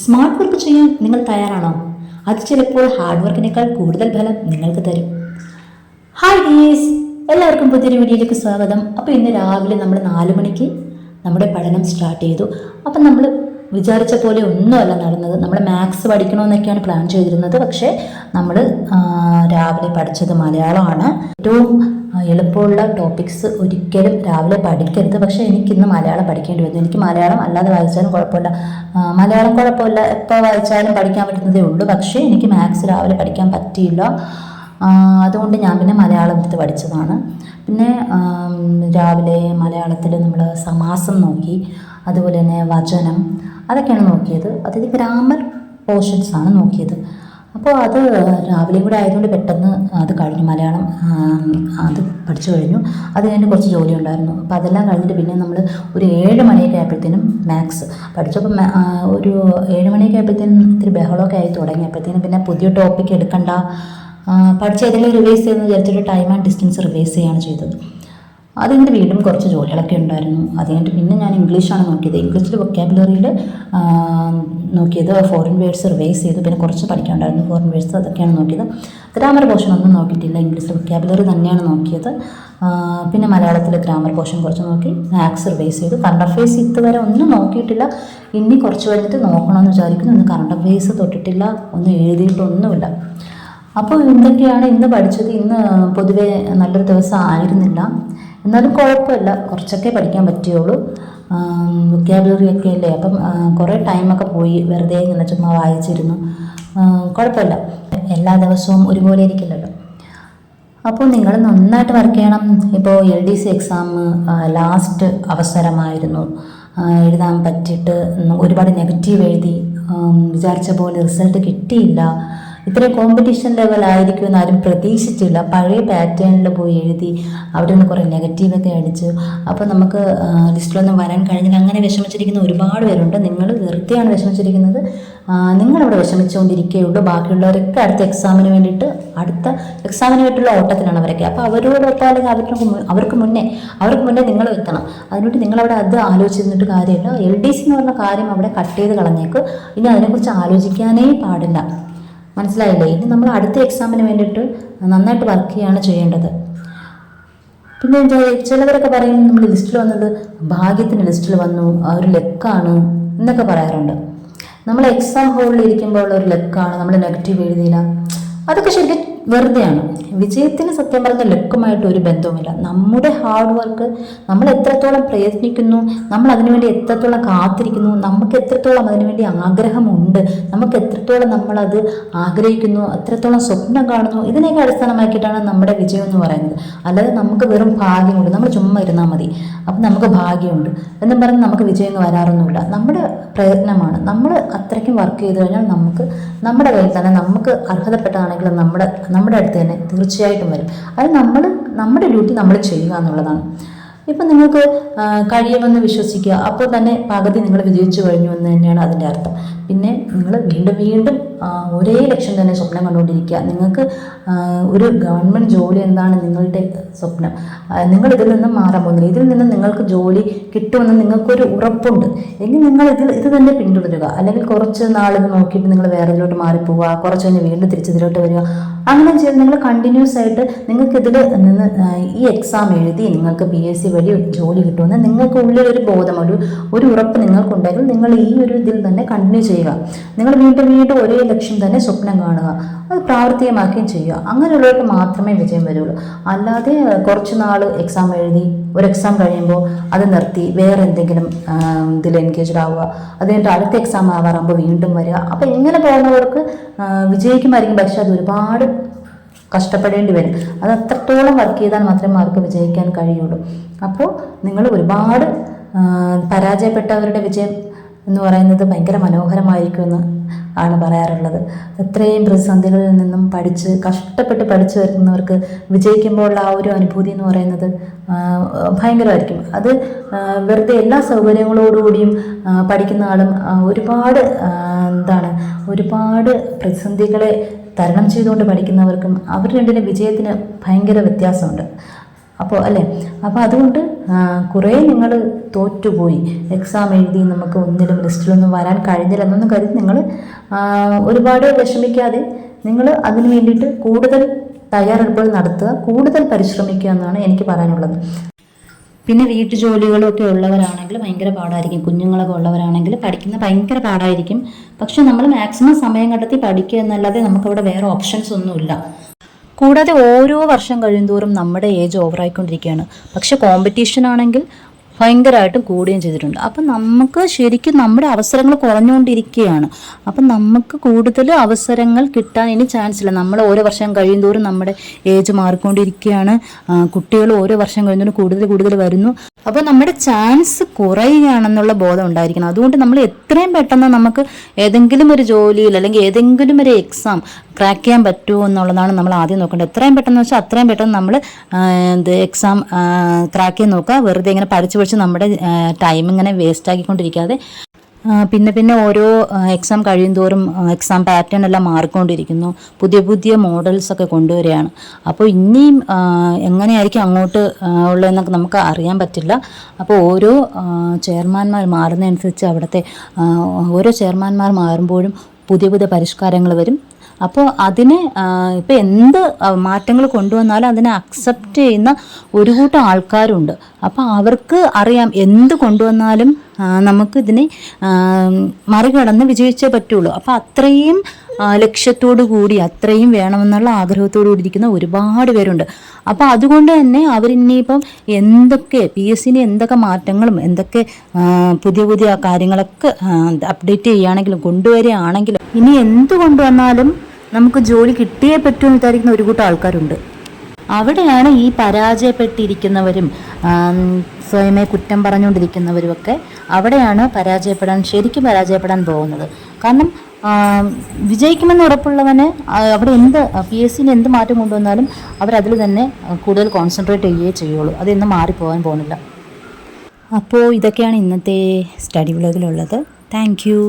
Smart work ചെയ്യാൻ നിങ്ങൾ തയ്യാറാണോ? അത് ചിലപ്പോൾ ഹാർഡ് വർക്കിനേക്കാൾ കൂടുതൽ ഫലം നിങ്ങൾക്ക് തരും. ഹായ് ഡീസ് എല്ലാവർക്കും പുതിയൊരു വീഡിയോയിലേക്ക് സ്വാഗതം. അപ്പോൾ ഇന്ന് രാവിലെ നമ്മൾ നാല് മണിക്ക് നമ്മുടെ പഠനം സ്റ്റാർട്ട് ചെയ്തു. അപ്പം നമ്മൾ വിചാരിച്ച പോലെ ഒന്നുമല്ല നടന്നത്. നമ്മൾ മാത്സ് പഠിക്കണമെന്നൊക്കെയാണ് പ്ലാൻ ചെയ്തിരുന്നത്. പക്ഷേ നമ്മൾ രാവിലെ പഠിച്ചത് മലയാളമാണ്. ഏറ്റവും എളുപ്പമുള്ള ടോപ്പിക്സ് ഒരിക്കലും രാവിലെ പഠിക്കരുത്. പക്ഷേ എനിക്കിന്ന് മലയാളം പഠിക്കേണ്ടി വന്നു. എനിക്ക് മലയാളം അല്ലാതെ വായിച്ചാലും കുഴപ്പമില്ല. മലയാളം കുഴപ്പമില്ല. എപ്പോൾ വായിച്ചാലും പഠിക്കാൻ പറ്റുന്നതേ ഉള്ളൂ. പക്ഷേ എനിക്ക് മാത്സ് രാവിലെ പഠിക്കാൻ പറ്റിയില്ല. അതുകൊണ്ട് ഞാൻ പിന്നെ മലയാളം എടുത്ത് പഠിച്ചതാണ്. പിന്നെ രാവിലെ മലയാളത്തിൽ നമ്മൾ സമാസം നോക്കി. അതുപോലെ തന്നെ വചനം അതൊക്കെയാണ് നോക്കിയത്. അതായത് ഗ്രാമർ പോർഷൻസ് ആണ് നോക്കിയത്. അപ്പോൾ അത് രാവിലെ കൂടെ ആയതുകൊണ്ട് പെട്ടെന്ന് അത് കഴിഞ്ഞു. മലയാളം അത് പഠിച്ചു കഴിഞ്ഞു. അത് കഴിഞ്ഞ് കുറച്ച് ജോലി ഉണ്ടായിരുന്നു. അപ്പോൾ അതെല്ലാം കഴിഞ്ഞിട്ട് പിന്നെ നമ്മൾ ഒരു ഏഴ് മണിയൊക്കെ ആയപ്പോഴത്തേനും മാത്സ് പഠിച്ചപ്പോൾ ഒരു ഏഴ് മണിയൊക്കെ ആയപ്പോഴത്തേനും ഇത്തിരി ബഹളമൊക്കെ ആയി തുടങ്ങിയപ്പോഴത്തേനും പിന്നെ പുതിയ ടോപ്പിക് എടുക്കണ്ട പഠിച്ച് ഏതെങ്കിലും റിവൈസ് ചെയ്യുന്നത് വിചാരിച്ചിട്ട് ടൈം ആൻഡ് ഡിസ്റ്റൻസ് റിവൈസ് ചെയ്യുകയാണ് ചെയ്തത്. അത് കഴിഞ്ഞിട്ട് വീണ്ടും കുറച്ച് ജോലികളൊക്കെ ഉണ്ടായിരുന്നു. അത് കഴിഞ്ഞിട്ട് പിന്നെ ഞാൻ ഇംഗ്ലീഷാണ് നോക്കിയത്. ഇംഗ്ലീഷിൽ വൊക്കാബുലറിയിൽ നോക്കിയത് ഫോറിൻ വേർഡ്സ് റിവൈസ് ചെയ്തു. പിന്നെ കുറച്ച് പഠിക്കാനുണ്ടായിരുന്നു. ഫോറിൻ വേർഡ്സ് അതൊക്കെയാണ് നോക്കിയത്. ഗ്രാമർ പോർഷൻ ഒന്നും നോക്കിയിട്ടില്ല. ഇംഗ്ലീഷ് വൊക്കാബുലറി തന്നെയാണ് നോക്കിയത്. പിന്നെ മലയാളത്തിലെ ഗ്രാമർ പോർഷൻ കുറച്ച് നോക്കി. മാത്സ് റിവൈസ് ചെയ്തു. കറണ്ട് അഫയേഴ്സ് ഇതുവരെ ഒന്നും നോക്കിയിട്ടില്ല. ഇനി കുറച്ച് കഴിഞ്ഞിട്ട് നോക്കണമെന്ന് വിചാരിക്കുന്നു. ഇന്ന് കറണ്ട് അഫയേഴ്സ് തൊട്ടിട്ടില്ല. ഒന്നും എഴുതിയിട്ടൊന്നുമില്ല. അപ്പോൾ എന്തൊക്കെയാണ് ഇന്ന് പഠിച്ചത്. ഇന്ന് പൊതുവേ നല്ലൊരു ദിവസം ആയിരുന്നില്ല. എന്നാലും കുഴപ്പമില്ല. കുറച്ചൊക്കെ പഠിക്കാൻ പറ്റുകയുള്ളൂ. വൊക്കാബുലറി ഒക്കെ അല്ലേ? അപ്പം കുറേ ടൈമൊക്കെ പോയി വെറുതെ ഇങ്ങനെ ചുമ്മാ വായിച്ചിരുന്നു. കുഴപ്പമില്ല. എല്ലാ ദിവസവും ഒരുപോലെ ഇരിക്കില്ലല്ലോ. അപ്പോൾ നിങ്ങൾ നന്നായിട്ട് വർക്ക് ചെയ്യണം. ഇപ്പോൾ L D C exam last അവസരമായിരുന്നു. എഴുതാൻ പറ്റിയിട്ട് ഒരുപാട് നെഗറ്റീവ് എഴുതി വിചാരിച്ച പോലെ റിസൾട്ട് കിട്ടിയില്ല. ഇത്രയും കോമ്പറ്റീഷൻ ലെവൽ എന്ന് ആരും പ്രതീക്ഷിച്ചില്ല. പഴയ പാറ്റേണിൽ പോയി എഴുതി അവിടെ നിന്ന് കുറേ നെഗറ്റീവൊക്കെ അടിച്ചു. അപ്പോൾ നമുക്ക് ലിസ്റ്റിലൊന്നും വരാൻ കഴിഞ്ഞില്ല. അങ്ങനെ വിഷമിച്ചിരിക്കുന്ന ഒരുപാട് പേരുണ്ട്. നിങ്ങൾ വെറുതെയാണ് വിഷമിച്ചിരിക്കുന്നത്. നിങ്ങളവിടെ വിഷമിച്ചുകൊണ്ടിരിക്കേ വിഷമിച്ചുകൊണ്ടിരിക്കുകയുള്ളൂ. ബാക്കിയുള്ളവരൊക്കെ അടുത്ത എക്സാമിന് വേണ്ടിയിട്ട് അടുത്ത എക്സാമിന് വേണ്ടിയിട്ടുള്ള ഓട്ടത്തിലാണ് അവരൊക്കെ. അപ്പോൾ അവരോടൊപ്പം അല്ലെങ്കിൽ അവർക്ക് അവർക്ക് മുന്നേ അവർക്ക് മുന്നേ നിങ്ങൾ എത്തണം. അതിനുവേണ്ടി നിങ്ങളവിടെ അത് ആലോചിച്ചിരുന്നിട്ട് കാര്യമില്ല. എൽ ഡി സി എന്ന് പറഞ്ഞ കാര്യം അവിടെ കട്ട് ചെയ്ത് കളഞ്ഞേക്ക്. ഇനി അതിനെക്കുറിച്ച് ആലോചിക്കാനേ പാടില്ല. മനസ്സിലായില്ലേ? ഇനി നമ്മൾ അടുത്ത എക്സാമിന് വേണ്ടിയിട്ട് നന്നായിട്ട് വർക്ക് ചെയ്യുകയാണ് ചെയ്യേണ്ടത്. പിന്നെ ചിലവരൊക്കെ പറയും നമ്മൾ ലിസ്റ്റിൽ വന്നത് ഭാഗ്യത്തിന്റെ ലിസ്റ്റിൽ വന്നു ഒരു ലക്കാണ് എന്നൊക്കെ പറയാറുണ്ട്. നമ്മൾ എക്സാം ഹോളിൽ ഇരിക്കുമ്പോൾ ഒരു ലക്കാണ് നമ്മൾ നെഗറ്റീവ് എഴുതിയില്ല. അതൊക്കെ ശരിക്കും വെറുതെയാണ്. വിജയത്തിന് സത്യം പറഞ്ഞ ലക്കുമായിട്ട് ഒരു ബന്ധവുമില്ല. നമ്മുടെ ഹാർഡ് വർക്ക് നമ്മൾ എത്രത്തോളം പ്രയത്നിക്കുന്നു നമ്മൾ അതിനുവേണ്ടി എത്രത്തോളം കാത്തിരിക്കുന്നു നമുക്ക് എത്രത്തോളം അതിനുവേണ്ടി ആഗ്രഹമുണ്ട് നമുക്ക് എത്രത്തോളം നമ്മളത് ആഗ്രഹിക്കുന്നു എത്രത്തോളം സ്വപ്നം കാണുന്നു ഇതിനെയൊക്കെ അടിസ്ഥാനമാക്കിയിട്ടാണ് നമ്മുടെ വിജയം എന്ന് പറയുന്നത്. അല്ലാതെ നമുക്ക് വെറും ഭാഗ്യമുണ്ട്. നമ്മൾ ചുമ്മാ ഇരുന്നാൽ മതി. അപ്പം നമുക്ക് ഭാഗ്യമുണ്ട്. എന്നും പറഞ്ഞ് നമുക്ക് വിജയം വരാറൊന്നുമില്ല. നമ്മുടെ പ്രയത്നമാണ്. നമ്മൾ അത്രയ്ക്കും വർക്ക് ചെയ്ത് കഴിഞ്ഞാൽ നമുക്ക് നമ്മുടെ കയ്യിൽ തന്നെ നമുക്ക് അർഹതപ്പെട്ടതാണെങ്കിലും നമ്മുടെ നമ്മുടെ അടുത്ത് തന്നെ തീർച്ചയായിട്ടും വരും. അത് നമ്മൾ നമ്മുടെ ഡ്യൂട്ടി നമ്മൾ ചെയ്യുക എന്നുള്ളതാണ്. ഇപ്പം നിങ്ങൾക്ക് കഴിയുമെന്ന് വിശ്വസിക്കുക. അപ്പോൾ തന്നെ പകുതി നിങ്ങൾ വിജയിച്ചു കഴിഞ്ഞു എന്ന് തന്നെയാണ് അതിന്റെ അർത്ഥം. പിന്നെ നിങ്ങൾ വീണ്ടും വീണ്ടും ഒരേ ലക്ഷ്യം തന്നെ സ്വപ്നം കണ്ടുകൊണ്ടിരിക്കുക. നിങ്ങൾക്ക് ഒരു ഗവൺമെന്റ് ജോലി എന്താണ് നിങ്ങളുടെ സ്വപ്നം? നിങ്ങൾ ഇതിൽ നിന്നും മാറാൻ പോകുന്നില്ല. ഇതിൽ നിന്നും നിങ്ങൾക്ക് ജോലി കിട്ടുമെന്ന് നിങ്ങൾക്കൊരു ഉറപ്പുണ്ട്. എങ്കിൽ നിങ്ങൾ ഇതിൽ ഇത് തന്നെ പിന്തുടരുക. അല്ലെങ്കിൽ കുറച്ച് നാൾ ഇത് നോക്കിയിട്ട് നിങ്ങൾ വേറെ ഇതിലോട്ട് മാറിപ്പോവുക. കുറച്ച് കഴിഞ്ഞ് വീണ്ടും തിരിച്ചതിലോട്ട് വരിക. അങ്ങനെ ചെയ്ത് നിങ്ങൾ കണ്ടിന്യൂസ് ആയിട്ട് നിങ്ങൾക്ക് ഇതിൽ നിന്ന് ഈ എക്സാം എഴുതി നിങ്ങൾക്ക് പി എസ് സി വഴി ജോലി കിട്ടുമെന്ന് നിങ്ങൾക്ക് ഉള്ളിലൊരു ബോധം ഒരു ഒരു ഉറപ്പ് നിങ്ങൾക്കുണ്ടെങ്കിൽ നിങ്ങൾ ഈ ഒരു ഇതിൽ തന്നെ കണ്ടിന്യൂ ചെയ്യുക. നിങ്ങൾ വീണ്ടും വീണ്ടും ഒരേ ലക്ഷ്യം തന്നെ സ്വപ്നം കാണുക. അത് പ്രാവർത്തികമാക്കുകയും ചെയ്യുക. അങ്ങനെയുള്ളവർക്ക് മാത്രമേ വിജയം വരുള്ളൂ. അല്ലാതെ കുറച്ച് നാൾ എക്സാം എഴുതി ഒരു എക്സാം കഴിയുമ്പോൾ അത് നിർത്തി വേറെ എന്തെങ്കിലും ഇതിൽ എൻഗേജ്ഡ് ആവുക. അത് കഴിഞ്ഞിട്ട് അടുത്ത എക്സാം ആവാറാകുമ്പോൾ വീണ്ടും വരിക. അപ്പോൾ ഇങ്ങനെ പോകുന്നവർക്ക് വിജയിക്കുമായിരിക്കും. പക്ഷെ അത് ഒരുപാട് കഷ്ടപ്പെടേണ്ടി വരും. അത് അത്രത്തോളം വർക്ക് ചെയ്താൽ മാത്രമേ അവർക്ക് വിജയിക്കാൻ കഴിയുള്ളൂ. അപ്പോൾ നിങ്ങൾ ഒരുപാട് പരാജയപ്പെട്ടവരുടെ വിജയം എന്ന് പറയുന്നത് ഭയങ്കര മനോഹരമായിരിക്കുമെന്ന് ആണ് പറയാറുള്ളത്. എത്രയും പ്രതിസന്ധികളിൽ നിന്നും പഠിച്ച് കഷ്ടപ്പെട്ട് പഠിച്ചു വരുന്നവർക്ക് വിജയിക്കുമ്പോൾ ആ ഒരു അനുഭൂതി എന്ന് പറയുന്നത് ഭയങ്കരമായിരിക്കും. അത് വെറുതെ എല്ലാ സൗകര്യങ്ങളോടുകൂടിയും പഠിക്കുന്ന ആളും ഒരുപാട് എന്താണ് ഒരുപാട് പ്രതിസന്ധികളെ തരണം ചെയ്തുകൊണ്ട് പഠിക്കുന്നവർക്കും അവർ രണ്ടിന്റെ വിജയത്തിന് ഭയങ്കര വ്യത്യാസമുണ്ട്. അപ്പോൾ അല്ലേ? അപ്പോൾ അതുകൊണ്ട് കുറേ നിങ്ങൾ തോറ്റുപോയി. എക്സാം എഴുതി നമുക്ക് ഒന്നിലും ലിസ്റ്റിലൊന്നും വരാൻ കഴിഞ്ഞില്ല എന്നൊന്നും കരുതി നിങ്ങൾ ഒരുപാട് വിഷമിക്കാതെ നിങ്ങൾ അതിന് വേണ്ടിയിട്ട് കൂടുതൽ തയ്യാറെടുപ്പുകൾ നടത്തുക കൂടുതൽ പരിശ്രമിക്കുക എന്നാണ് എനിക്ക് പറയാനുള്ളത്. പിന്നെ വീട്ടു ജോലികളൊക്കെ ഉള്ളവരാണെങ്കിൽ ഭയങ്കര പാടായിരിക്കും. കുഞ്ഞുങ്ങളൊക്കെ ഉള്ളവരാണെങ്കിൽ പഠിക്കുന്ന ഭയങ്കര പാടായിരിക്കും. പക്ഷെ നമ്മൾ മാക്സിമം സമയം കണ്ടെത്തി പഠിക്കുക എന്നല്ലാതെ നമുക്കവിടെ വേറെ ഓപ്ഷൻസ് ഒന്നുമില്ല. കൂടാതെ ഓരോ വർഷം കഴിയുന്തോറും നമ്മുടെ ഏജ് ഓവറായിക്കൊണ്ടിരിക്കുകയാണ് പക്ഷെ കോമ്പറ്റീഷൻ ആണെങ്കിൽ ഭയങ്കരമായിട്ടും കൂടുകയും ചെയ്തിട്ടുണ്ട്. അപ്പം നമുക്ക് ശരിക്കും നമ്മുടെ അവസരങ്ങൾ കുറഞ്ഞുകൊണ്ടിരിക്കുകയാണ്. അപ്പം നമുക്ക് കൂടുതൽ അവസരങ്ങൾ കിട്ടാൻ ഇനി ചാൻസ് ഇല്ല. നമ്മൾ ഓരോ വർഷം കഴിയുന്തോറും നമ്മുടെ ഏജ് മാറിക്കൊണ്ടിരിക്കുകയാണ്. കുട്ടികൾ ഓരോ വർഷം കഴിയുന്നതോറും കൂടുതൽ കൂടുതൽ വരുന്നു. അപ്പോൾ നമ്മുടെ ചാൻസ് കുറയുകയാണെന്നുള്ള ബോധം ഉണ്ടായിരിക്കണം. അതുകൊണ്ട് നമ്മൾ എത്രയും പെട്ടെന്ന് നമുക്ക് ഏതെങ്കിലും ഒരു ജോലിയിൽ അല്ലെങ്കിൽ ഏതെങ്കിലും ഒരു എക്സാം ക്രാക്ക് ചെയ്യാൻ പറ്റുമോ എന്നുള്ളതാണ് നമ്മൾ ആദ്യം നോക്കേണ്ടത്. എത്രയും പെട്ടെന്ന് വെച്ചാൽ അത്രയും പെട്ടെന്ന് നമ്മൾ എന്ത് എക്സാം ക്രാക്ക് ചെയ്യാൻ നോക്കുക. വെറുതെ ഇങ്ങനെ പഠിച്ച് പഠിച്ച് നമ്മുടെ ടൈം ഇങ്ങനെ വേസ്റ്റ് ആക്കിക്കൊണ്ടിരിക്കാതെ പിന്നെ പിന്നെ ഓരോ എക്സാം കഴിയുന്തോറും എക്സാം പാറ്റേൺ എല്ലാം മാറിക്കൊണ്ടിരിക്കുന്നു. പുതിയ പുതിയ മോഡൽസ് ഒക്കെ കൊണ്ടുവരികയാണ്. അപ്പോൾ ഇനിയും എങ്ങനെയായിരിക്കും അങ്ങോട്ട് ഉള്ളതെന്നൊക്കെ നമുക്ക് അറിയാൻ പറ്റില്ല. അപ്പോൾ ഓരോ ചെയർമാൻമാർ മാറുന്നതനുസരിച്ച് അവിടുത്തെ ഓരോ ചെയർമാൻമാർ മാറുമ്പോഴും പുതിയ പുതിയ പരിഷ്കാരങ്ങൾ വരും. അപ്പോൾ അതിനെ ഇപ്പം എന്ത് മാറ്റങ്ങൾ കൊണ്ടുവന്നാലും അതിനെ അക്സെപ്റ്റ് ചെയ്യുന്ന ഒരു കൂട്ടം ആൾക്കാരുണ്ട്. അപ്പോൾ അവർക്ക് അറിയാം എന്ത് കൊണ്ടുവന്നാലും നമുക്കിതിനെ മറികടന്ന് വിജയിച്ചേ പറ്റുള്ളൂ. അപ്പോൾ അത്രയും ലക്ഷ്യത്തോടു കൂടി അത്രയും വേണമെന്നുള്ള ആഗ്രഹത്തോടു കൂടി ഇരിക്കുന്ന ഒരുപാട് പേരുണ്ട്. അപ്പോൾ അതുകൊണ്ട് തന്നെ അവരിനിയിപ്പം എന്തൊക്കെ പി എസ് സിന് എന്തൊക്കെ മാറ്റങ്ങളും എന്തൊക്കെ പുതിയ പുതിയ കാര്യങ്ങളൊക്കെ അപ്ഡേറ്റ് ചെയ്യുകയാണെങ്കിലും കൊണ്ടുവരികയാണെങ്കിലും ഇനി എന്ത് കൊണ്ടുവന്നാലും നമുക്ക് ജോലി കിട്ടിയേ പറ്റുമെന്ന് വിചാരിക്കുന്ന ഒരു കൂട്ടം ആൾക്കാരുണ്ട്. അവിടെയാണ് ഈ പരാജയപ്പെട്ടിരിക്കുന്നവരും സ്വയമേ കുറ്റം പറഞ്ഞുകൊണ്ടിരിക്കുന്നവരുമൊക്കെ അവിടെയാണ് പരാജയപ്പെടാൻ ശരിക്കും പരാജയപ്പെടാൻ പോകുന്നത്. കാരണം വിജയിക്കുമെന്ന് ഉറപ്പുള്ളവന് അവിടെ എന്ത് പി എസ് സിന് എന്ത് മാറ്റം കൊണ്ടുവന്നാലും അവരതിൽ തന്നെ കൂടുതൽ കോൺസെൻട്രേറ്റ് ചെയ്യുകയേ ചെയ്യുള്ളൂ. അതെന്നും മാറിപ്പോകാൻ പോകുന്നില്ല. അപ്പോൾ ഇതൊക്കെയാണ് ഇന്നത്തെ സ്റ്റഡി വ്ളോഗിലുള്ളത്. Thank you.